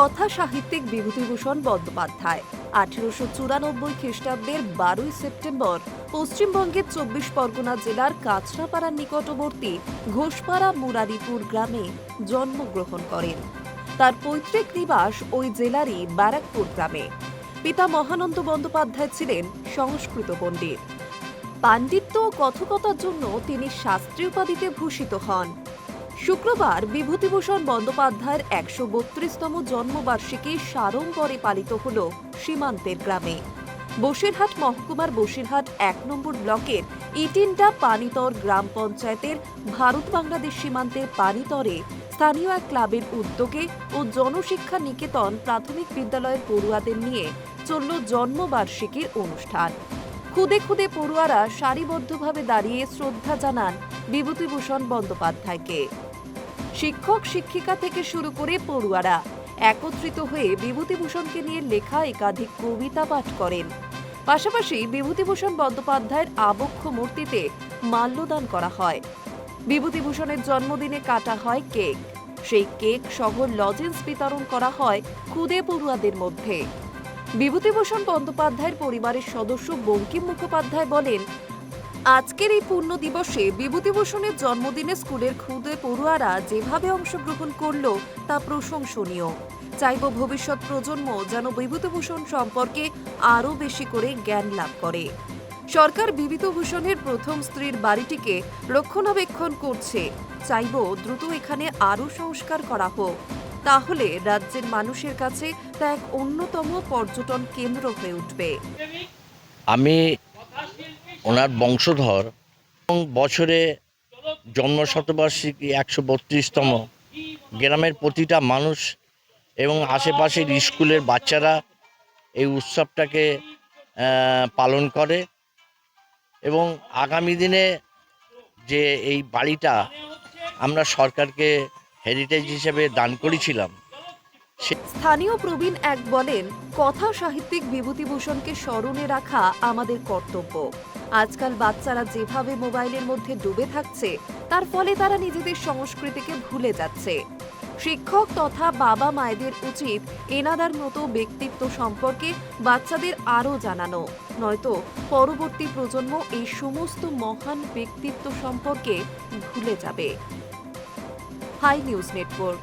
কথা সাহিত্যিক বিভূতিভূষণ বন্দ্যোপাধ্যায়। আঠেরোশো চুরানব্বই খ্রিস্টাব্দের বারোই সেপ্টেম্বর পশ্চিমবঙ্গের চব্বিশ পরগনা জেলার কাছড়াপাড়ার নিকটবর্তী ঘোষপাড়া মুরারিপুর গ্রামে জন্মগ্রহণ করেন। তার পৈতৃক নিবাস ওই জেলারই ব্যারাকপুর গ্রামে। পিতা মহানন্দ বন্দ্যোপাধ্যায় ছিলেন সংস্কৃত পণ্ডিত। পাণ্ডিত্য ও কথকতার জন্য তিনি শাস্ত্রী উপাধিতে ভূষিত হন। শুক্রবার বিভূতিভূষণ বন্দ্যোপাধ্যায়ের একশো বত্রিশতম জন্মবার্ষিকী সাড়ম্বরে পালিত হল সীমান্তের গ্রামে। বসিরহাট মহকুমার বসিরহাট এক নম্বর ব্লকের ইটিনটা পানিতর গ্রাম পঞ্চায়েতের ভারত বাংলাদেশ সীমান্তের পানিতরে স্থানীয় এক ক্লাবের উদ্যোগে ও জনশিক্ষা নিকেতন প্রাথমিক বিদ্যালয়ের পড়ুয়াদের নিয়ে চলল জন্মবার্ষিকীর অনুষ্ঠান। খুদে খুদে পড়ুয়ারা সারিবদ্ধভাবে দাঁড়িয়ে শ্রদ্ধা জানান বিভূতিভূষণ বন্দ্যোপাধ্যায়কে। শিক্ষক, শিক্ষিকা থেকে শুরু করে পড়ুয়ারা একত্রিত হয়ে বিভূতিভূষণকে নিয়ে লেখা একাধিক কবিতা পাঠ করেন। পাশাপাশি বিভূতিভূষণ বন্দ্যোপাধ্যায়ের আবক্ষ মূর্তিতে মাল্যদান করা হয়। বিভূতিভূষণের জন্মদিনে কাটা হয় কেক। সেই কেক সহ লজেন্স বিতরণ করা হয় খুদে পড়ুয়াদের মধ্যে। বিভূতিভূষণ বন্দ্যোপাধ্যায়ের পরিবারের সদস্য বঙ্কিম মুখোপাধ্যায় বলেন আজকের এই পূর্ণ দিবসে বিভূতিভূষণের জন্মদিনে স্কুলের ক্ষুদে পড়ুয়ারা যেভাবে অংশগ্রহণ করল তা প্রশংসনীয়। চাইব ভবিষ্যৎ প্রজন্ম যেন বিভূতিভূষণ সম্পর্কে আরও বেশি করে জ্ঞান লাভ করে। সরকার বিভূতিভূষণের প্রথম স্ত্রীর বাড়িটিকে রক্ষণাবেক্ষণ করছে। চাইব দ্রুত এখানে আরও সংস্কার করা হোক। তাহলে রাজ্যের মানুষের কাছে তা এক অন্যতম পর্যটন কেন্দ্র হয়ে উঠবে। আমি ওনার বংশধর এবং বছরে জন্ম শতবার্ষিকী একশো বত্রিশতম গ্রামের প্রতিটা মানুষ এবং আশেপাশের স্কুলের বাচ্চারা এই উৎসবটাকে পালন করে এবং আগামী দিনে যে এই বাড়িটা আমরা সরকারকে হেরিটেজ হিসেবে দান করেছিলাম স্থানীয় প্রবীণ এক বলেন, কথা সাহিত্যিক বিভূতিভূষণকে স্মরণে রাখা আমাদের কর্তব্য। আজকাল বাচ্চারা যেভাবে মোবাইলের মধ্যে ডুবে থাকছে, তার ফলে তারা নিজেদের সংস্কৃতিকে ভুলে যাচ্ছে। শিক্ষক তথা বাবা মায়েদের উচিত এনাদার মতো ব্যক্তিত্ব সম্পর্কে বাচ্চাদের আরও জানানো। নয়তো পরবর্তী প্রজন্ম এই সমস্ত মহান ব্যক্তিত্ব সম্পর্কে ভুলে যাবে। High news network.